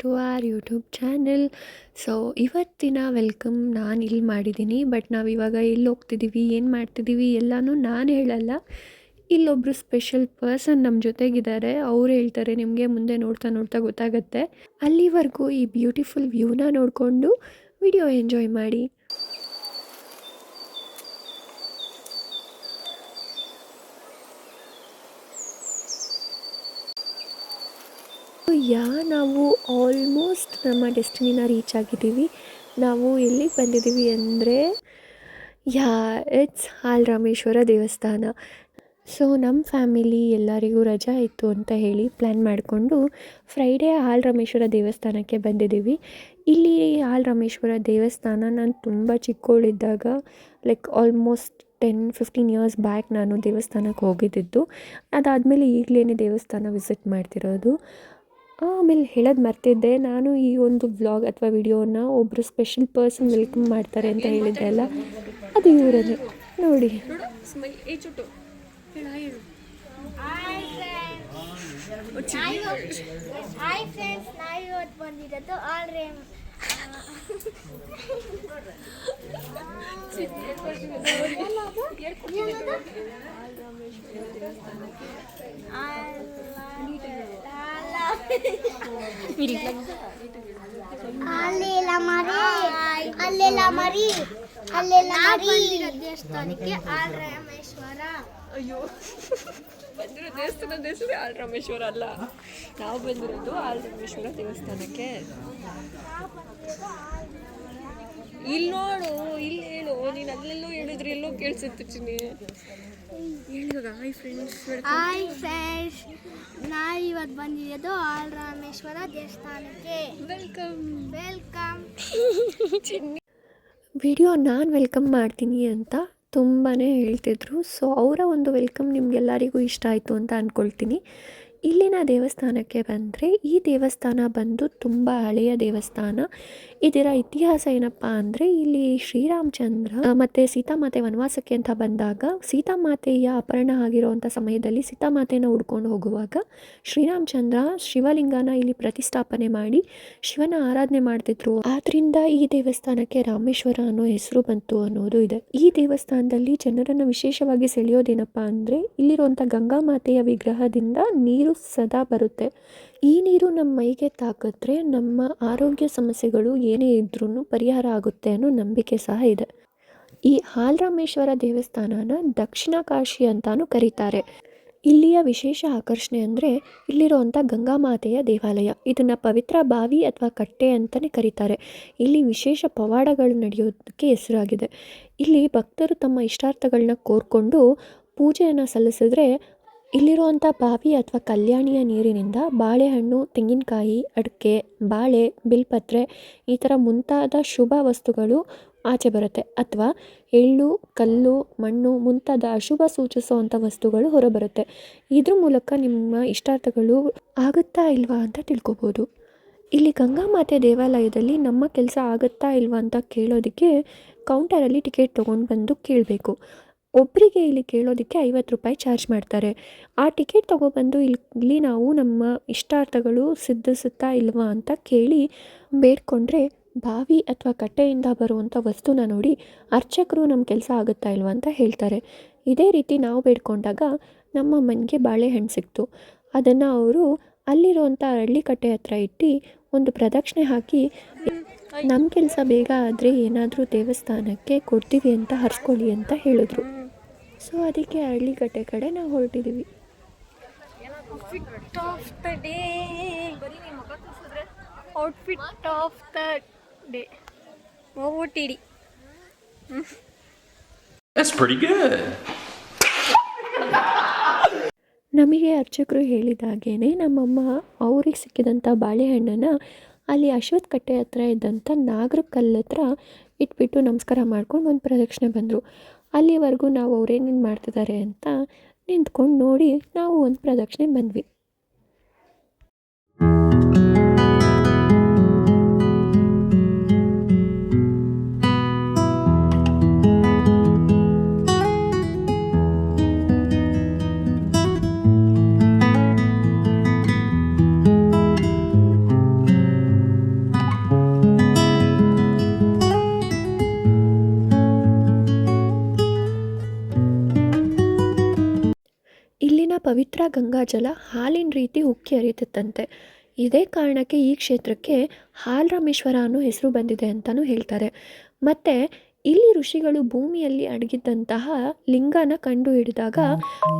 To our YouTube channel so ಇವತ್ತಿನ welcome ನಾನು ಇಲ್ಲಿ ಮಾಡಿದ್ದೀನಿ. ಬಟ್ ನಾವು ಇವಾಗ ಎಲ್ಲಿ ಹೋಗ್ತಿದ್ದೀವಿ ಏನು ಮಾಡ್ತಿದ್ದೀವಿ ಎಲ್ಲನೂ ನಾನು ಹೇಳಲ್ಲ. ಇಲ್ಲೊಬ್ಬರು ಸ್ಪೆಷಲ್ ಪರ್ಸನ್ ನಮ್ಮ ಜೊತೆಗಿದ್ದಾರೆ. ಅವ್ರು ಹೇಳ್ತಾರೆ, ನಿಮಗೆ ಮುಂದೆ ನೋಡ್ತಾ ನೋಡ್ತಾ ಗೊತ್ತಾಗುತ್ತೆ. ಅಲ್ಲಿವರೆಗೂ ಈ ಬ್ಯೂಟಿಫುಲ್ ವ್ಯೂನ ನೋಡಿಕೊಂಡು ವಿಡಿಯೋ ಎಂಜಾಯ್ ಮಾಡಿ. ಯಾ, ನಾವು ಆಲ್ಮೋಸ್ಟ್ ನಮ್ಮ ಡೆಸ್ಟಿನಿನ ರೀಚ್ ಆಗಿದ್ದೀವಿ. ನಾವು ಎಲ್ಲಿಗೆ ಬಂದಿದ್ದೀವಿ ಅಂದರೆ, ಯಾ ಇಟ್ಸ್ ಹಾಲ್ ರಾಮೇಶ್ವರ ದೇವಸ್ಥಾನ. ಸೊ ನಮ್ಮ ಫ್ಯಾಮಿಲಿ ಎಲ್ಲರಿಗೂ ರಜಾ ಇತ್ತು ಅಂತ ಹೇಳಿ ಪ್ಲ್ಯಾನ್ ಮಾಡಿಕೊಂಡು ಫ್ರೈಡೇ ಹಾಲ್ ರಾಮೇಶ್ವರ ದೇವಸ್ಥಾನಕ್ಕೆ ಬಂದಿದ್ದೀವಿ. ಇಲ್ಲಿ ಹಾಲ್ ರಾಮೇಶ್ವರ ದೇವಸ್ಥಾನ ನಾನು ತುಂಬ ಚಿಕ್ಕವಳಿದ್ದಾಗ like almost ten fifteen years back ನಾನು ದೇವಸ್ಥಾನಕ್ಕೆ ಹೋಗಿದ್ದಿದ್ದು ಅದಾದಮೇಲೆ ಈಗಲೇ ದೇವಸ್ಥಾನ ವಿಸಿಟ್ ಮಾಡ್ತಿರೋದು. ಆಮೇಲೆ ಹೇಳೋದು ಮರ್ತಿದ್ದೆ. ನಾನು ಈ ಒಂದು ವ್ಲಾಗ್ ಅಥವಾ ವಿಡಿಯೋನ ಒಬ್ಬರು ಸ್ಪೆಷಲ್ ಪರ್ಸನ್ ವೆಲ್ಕಮ್ ಮಾಡ್ತಾರೆ ಅಂತ ಹೇಳಿದ್ದೆ ಅಲ್ಲ? ಅದು ಇವರೇ ನೋಡಿ. ಹಾಯ್ ಫ್ರೆಂಡ್ಸ್ ನಾವು ಇವತ್ತು ಬಂದಿರೋದು ಆಲ್ರೆ ಅಲ್ಲೆಲ್ಲ ಮರಿ ಅಲ್ಲೆಲ್ಲ ಮರಿ ಅಲ್ಲೆಲ್ಲ ಮರಿ. ದೇವಸ್ಥಾನಕ್ಕೆ ಆಲ್ ರಾಮೇಶ್ವರ ಅಯ್ಯೋ ಬಂದಿರೋ ದೇವಸ್ಥಾನದ ಹೆಸರು ಆಲ್ ರಾಮೇಶ್ವರ ಅಲ್ಲ. ನಾವು ಬಂದಿರೋದು ಆಲ್ ರಾಮೇಶ್ವರ ದೇವಸ್ಥಾನಕ್ಕೆ. ಇಲ್ಲಿ ನೋಡು ಇಲ್ಲಿ ಹೇಳು. ನೀನು ಅಲ್ಲೆಲ್ಲೋ ಹೇಳಿದ್ರೆ ಎಲ್ಲೋ ಕೇಳಿಸುತ್ತೆ ಚಿನ್ನಿ ಹಾಯ್ ಫ್ರೆಂಡ್ಸ್ ನಾ ಇವತ್ತು ಬಂದಿರೋದು ಆಲ್ ರಾಮೇಶ್ವರ ದೇವಸ್ಥಾನಕ್ಕೆ. ವೆಲ್ಕಮ್ ವೆಲ್ಕಮ್ ವಿಡಿಯೋ ನಾನು ವೆಲ್ಕಮ್ ಮಾಡ್ತೀನಿ ಅಂತ ತುಂಬಾ ಹೇಳ್ತಿದ್ರು. ಸೊ ಅವರ ಒಂದು ವೆಲ್ಕಮ್ ನಿಮಗೆಲ್ಲರಿಗೂ ಇಷ್ಟ ಆಯಿತು ಅಂತ ಅಂದ್ಕೊಳ್ತೀನಿ ಇಲ್ಲಿನ ದೇವಸ್ಥಾನಕ್ಕೆ ಬಂದರೆ ಈ ದೇವಸ್ಥಾನ ಬಂದು ತುಂಬ ಹಳೆಯ ದೇವಸ್ಥಾನ. ಇದರ ಇತಿಹಾಸ ಏನಪ್ಪ ಅಂದರೆ ಇಲ್ಲಿ ಶ್ರೀರಾಮಚಂದ್ರ ಮತ್ತು ಸೀತಾಮಾತೆ ವನವಾಸಕ್ಕೆ ಅಂತ ಬಂದಾಗ ಸೀತಾಮಾತೆಯ ಅಪರಣ ಆಗಿರುವಂಥ ಸಮಯದಲ್ಲಿ ಸೀತಾಮಾತೆಯನ್ನು ಹುಡ್ಕೊಂಡು ಹೋಗುವಾಗ ಶ್ರೀರಾಮಚಂದ್ರ ಶಿವಲಿಂಗನ ಇಲ್ಲಿ ಪ್ರತಿಷ್ಠಾಪನೆ ಮಾಡಿ ಶಿವನ ಆರಾಧನೆ ಮಾಡ್ತಿದ್ರು. ಆದ್ರಿಂದ ಈ ದೇವಸ್ಥಾನಕ್ಕೆ ರಾಮೇಶ್ವರ ಅನ್ನೋ ಹೆಸರು ಬಂತು ಅನ್ನೋದು ಇದೆ. ಈ ದೇವಸ್ಥಾನದಲ್ಲಿ ಜನರನ್ನು ವಿಶೇಷವಾಗಿ ಸೆಳೆಯೋದೇನಪ್ಪ ಅಂದರೆ ಇಲ್ಲಿರುವಂಥ ಗಂಗಾ ಮಾತೆಯ ವಿಗ್ರಹದಿಂದ ನೀರು ಸದಾ ಬರುತ್ತೆ. ಈ ನೀರು ನಮ್ಮ ಮೈಗೆ ತಾಕಿದ್ರೆ ನಮ್ಮ ಆರೋಗ್ಯ ಸಮಸ್ಯೆಗಳು ಏನೇ ಇದ್ರೂ ಪರಿಹಾರ ಆಗುತ್ತೆ ಅನ್ನೋ ನಂಬಿಕೆ ಸಹ ಇದೆ. ಈ ಹಾಲರಾಮೇಶ್ವರ ದೇವಸ್ಥಾನನ ದಕ್ಷಿಣ ಕಾಶಿ ಅಂತಾನೂ ಕರೀತಾರೆ. ಇಲ್ಲಿಯ ವಿಶೇಷ ಆಕರ್ಷಣೆ ಅಂದರೆ ಇಲ್ಲಿರುವಂಥ ಗಂಗಾಮಾತೆಯ ದೇವಾಲಯ. ಇದನ್ನು ಪವಿತ್ರ ಬಾವಿ ಅಥವಾ ಕಟ್ಟೆ ಅಂತಲೇ ಕರೀತಾರೆ. ಇಲ್ಲಿ ವಿಶೇಷ ಪವಾಡಗಳು ನಡೆಯೋದಕ್ಕೆ ಹೆಸರಾಗಿದೆ. ಇಲ್ಲಿ ಭಕ್ತರು ತಮ್ಮ ಇಷ್ಟಾರ್ಥಗಳನ್ನ ಕೋರ್ಕೊಂಡು ಪೂಜೆಯನ್ನು ಸಲ್ಲಿಸಿದ್ರೆ ಇಲ್ಲಿರುವಂಥ ಬಾವಿ ಅಥವಾ ಕಲ್ಯಾಣಿಯ ನೀರಿನಿಂದ ಬಾಳೆಹಣ್ಣು, ತೆಂಗಿನಕಾಯಿ, ಅಡಿಕೆ, ಬಾಳೆ, ಬಿಲ್ಪತ್ರೆ ಈ ಥರ ಮುಂತಾದ ಶುಭ ವಸ್ತುಗಳು ಆಚೆ ಬರುತ್ತೆ. ಅಥವಾ ಎಳ್ಳು, ಕಲ್ಲು, ಮಣ್ಣು ಮುಂತಾದ ಅಶುಭ ಸೂಚಿಸುವಂಥ ವಸ್ತುಗಳು ಹೊರಬರುತ್ತೆ. ಇದ್ರ ಮೂಲಕ ನಿಮ್ಮ ಇಷ್ಟಾರ್ಥಗಳು ಆಗುತ್ತಾ ಇಲ್ವಾ ಅಂತ ತಿಳ್ಕೊಬೋದು. ಇಲ್ಲಿ ಗಂಗಾ ಮಾತೆ ದೇವಾಲಯದಲ್ಲಿ ನಮ್ಮ ಕೆಲಸ ಆಗುತ್ತಾ ಇಲ್ವಾ ಅಂತ ಕೇಳೋದಕ್ಕೆ ಕೌಂಟರಲ್ಲಿ ಟಿಕೆಟ್ ತೊಗೊಂಡು ಬಂದು ಕೇಳಬೇಕು. ಒಬ್ಬರಿಗೆ ಇಲ್ಲಿ ಕೇಳೋದಕ್ಕೆ ಐವತ್ತು ರೂಪಾಯಿ ಚಾರ್ಜ್ ಮಾಡ್ತಾರೆ. ಆ ಟಿಕೆಟ್ ತೊಗೊಬಂದು ಇಲ್ಲಿ ನಾವು ನಮ್ಮ ಇಷ್ಟಾರ್ಥಗಳು ಸಿದ್ಧಿಸುತ್ತಾ ಇಲ್ವಾ ಅಂತ ಕೇಳಿ ಬೇಡ್ಕೊಂಡ್ರೆ ಬಾವಿ ಅಥವಾ ಕಟ್ಟೆಯಿಂದ ಬರುವಂಥ ವಸ್ತುನ ನೋಡಿ ಅರ್ಚಕರು ನಮ್ಮ ಕೆಲಸ ಆಗುತ್ತಾ ಇಲ್ವಾ ಅಂತ ಹೇಳ್ತಾರೆ. ಇದೇ ರೀತಿ ನಾವು ಬೇಡ್ಕೊಂಡಾಗ ನಮ್ಮ ಮನೆಗೆ ಬಾಳೆಹಣ್ಣು ಸಿಕ್ತು. ಅದನ್ನು ಅವರು ಅಲ್ಲಿರುವಂಥ ಅರಳಿಕಟ್ಟೆ ಹತ್ರ ಇಟ್ಟು ಒಂದು ಪ್ರದಕ್ಷಿಣೆ ಹಾಕಿ ನಮ್ಮ ಕೆಲಸ ಬೇಗ ಆದರೆ ಏನಾದರೂ ದೇವಸ್ಥಾನಕ್ಕೆ ಕೊಡ್ತೀವಿ ಅಂತ ಹರಿಸ್ಕೊಳ್ಳಿ ಅಂತ ಹೇಳಿದ್ರು. ಸೊ ಅದಕ್ಕೆ ಅರಳಿಕಟ್ಟೆ ಕಡೆ ನಾವು ಹೊರಟಿದ್ವಿ outfit of the day outfit of the day OTD That's pretty good. ನಮಗೆ ಅರ್ಚಕರು ಹೇಳಿದಾಗೇ ನಮ್ಮಮ್ಮ ಅವ್ರಿಗೆ ಸಿಕ್ಕಿದಂಥ ಬಾಳೆಹಣ್ಣನ್ನು ಅಲ್ಲಿ ಅಶ್ವತ್ಥ ಕಟ್ಟೆ ಹತ್ರ ಇದ್ದಂಥ ನಾಗರ ಕಲ್ಲು ಹತ್ರ ಇಟ್ಬಿಟ್ಟು ನಮಸ್ಕಾರ ಮಾಡ್ಕೊಂಡು ಒಂದು ಪ್ರದಕ್ಷಿಣೆ ಬಂದರು. ಅಲ್ಲಿವರೆಗೂ ನಾವು ಅವ್ರೇನೇನು ಮಾಡ್ತಿದ್ದಾರೆ ಅಂತ ನಿಂತ್ಕೊಂಡು ನೋಡಿ ನಾವು ಒಂದು ಪ್ರದಕ್ಷಿಣೆ ಬಂದ್ವಿ. ಪವಿತ್ರ ಗಂಗಾಜಲ ಹಾಲಿನ ರೀತಿ ಉಕ್ಕಿ ಹರಿಯುತ್ತಂತೆ ಇದೇ ಕಾರಣಕ್ಕೆ ಈ ಕ್ಷೇತ್ರಕ್ಕೆ ಹಾಲರಾಮೇಶ್ವರ ಅನ್ನೋ ಹೆಸರು ಬಂದಿದೆ ಅಂತಲೂ ಹೇಳ್ತಾರೆ. ಮತ್ತು ಇಲ್ಲಿ ಋಷಿಗಳು ಭೂಮಿಯಲ್ಲಿ ಅಡಗಿದ್ದಂತಹ ಲಿಂಗನ ಕಂಡು ಹಿಡಿದಾಗ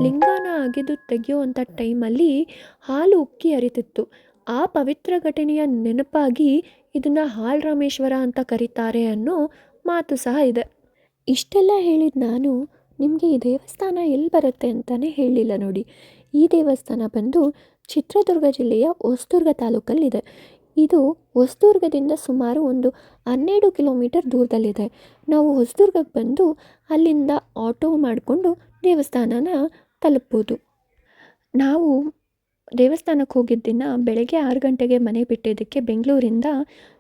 ಲಿಂಗನ ಅಗೆದು ತೆಗೆಯುವಂಥ ಟೈಮಲ್ಲಿ ಹಾಲು ಉಕ್ಕಿ ಹರಿತಿತ್ತು. ಆ ಪವಿತ್ರ ಘಟನೆಯ ನೆನಪಾಗಿ ಇದನ್ನು ಹಾಲರಾಮೇಶ್ವರ ಅಂತ ಕರೀತಾರೆ ಅನ್ನೋ ಮಾತು ಸಹ ಇದೆ. ಇಷ್ಟೆಲ್ಲ ಹೇಳಿದ ನಾನು ನಿಮಗೆ ಈ ದೇವಸ್ಥಾನ ಎಲ್ಲಿ ಬರುತ್ತೆ ಅಂತಲೇ ಹೇಳಲಿಲ್ಲ ನೋಡಿ. ಈ ದೇವಸ್ಥಾನ ಬಂದು ಚಿತ್ರದುರ್ಗ ಜಿಲ್ಲೆಯ ಹೊಸದುರ್ಗ ತಾಲೂಕಲ್ಲಿದೆ. ಇದು ಹೊಸದುರ್ಗದಿಂದ ಸುಮಾರು ಒಂದು ಹನ್ನೆರಡು ಕಿಲೋಮೀಟರ್ ದೂರದಲ್ಲಿದೆ. ನಾವು ಹೊಸದುರ್ಗಕ್ಕೆ ಬಂದು ಅಲ್ಲಿಂದ ಆಟೋ ಮಾಡಿಕೊಂಡು ದೇವಸ್ಥಾನನ ತಲುಪ್ಬೋದು. ನಾವು ದೇವಸ್ಥಾನಕ್ಕೆ ಹೋಗಿದ್ದ ದಿನ ಬೆಳಗ್ಗೆ ಆರು ಗಂಟೆಗೆ ಮನೆ ಬಿಟ್ಟಿದ್ದಕ್ಕೆ ಬೆಂಗಳೂರಿಂದ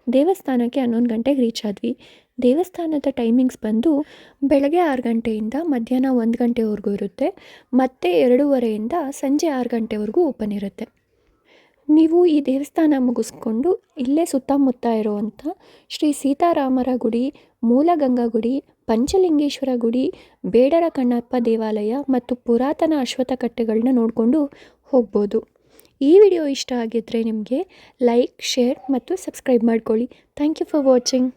ದೇವಸ್ಥಾನಕ್ಕೆ ಹನ್ನೊಂದು ಗಂಟೆಗೆ ರೀಚ್ ಆದ್ವಿ. ದೇವಸ್ಥಾನದ ಟೈಮಿಂಗ್ಸ್ ಬಂದು ಬೆಳಗ್ಗೆ ಆರು ಗಂಟೆಯಿಂದ ಮಧ್ಯಾಹ್ನ ಒಂದು ಗಂಟೆವರೆಗೂ ಇರುತ್ತೆ. ಮತ್ತು ಎರಡೂವರೆಯಿಂದ ಸಂಜೆ ಆರು ಗಂಟೆವರೆಗೂ ಓಪನ್ ಇರುತ್ತೆ. ನೀವು ಈ ದೇವಸ್ಥಾನ ಮುಗಿಸ್ಕೊಂಡು ಇಲ್ಲೇ ಸುತ್ತಮುತ್ತ ಇರುವಂಥ ಶ್ರೀ ಸೀತಾರಾಮರ ಗುಡಿ, ಮೂಲಗಂಗಾ ಗುಡಿ, ಪಂಚಲಿಂಗೇಶ್ವರ ಗುಡಿ ಬೇಡರ ಕಣ್ಣಪ್ಪ ದೇವಾಲಯ ಮತ್ತು ಪುರಾತನ ಅಶ್ವತ್ಥ ಕಟ್ಟೆಗಳನ್ನ ನೋಡಿಕೊಂಡು ಹೋಗ್ಬೋದು. ಈ ವಿಡಿಯೋ ಇಷ್ಟ ಆಗಿದ್ದರೆ ನಿಮಗೆ ಲೈಕ್ ಶೇರ್ ಮತ್ತು ಸಬ್ಸ್ಕ್ರೈಬ್ ಮಾಡ್ಕೊಳ್ಳಿ. Thank you for watching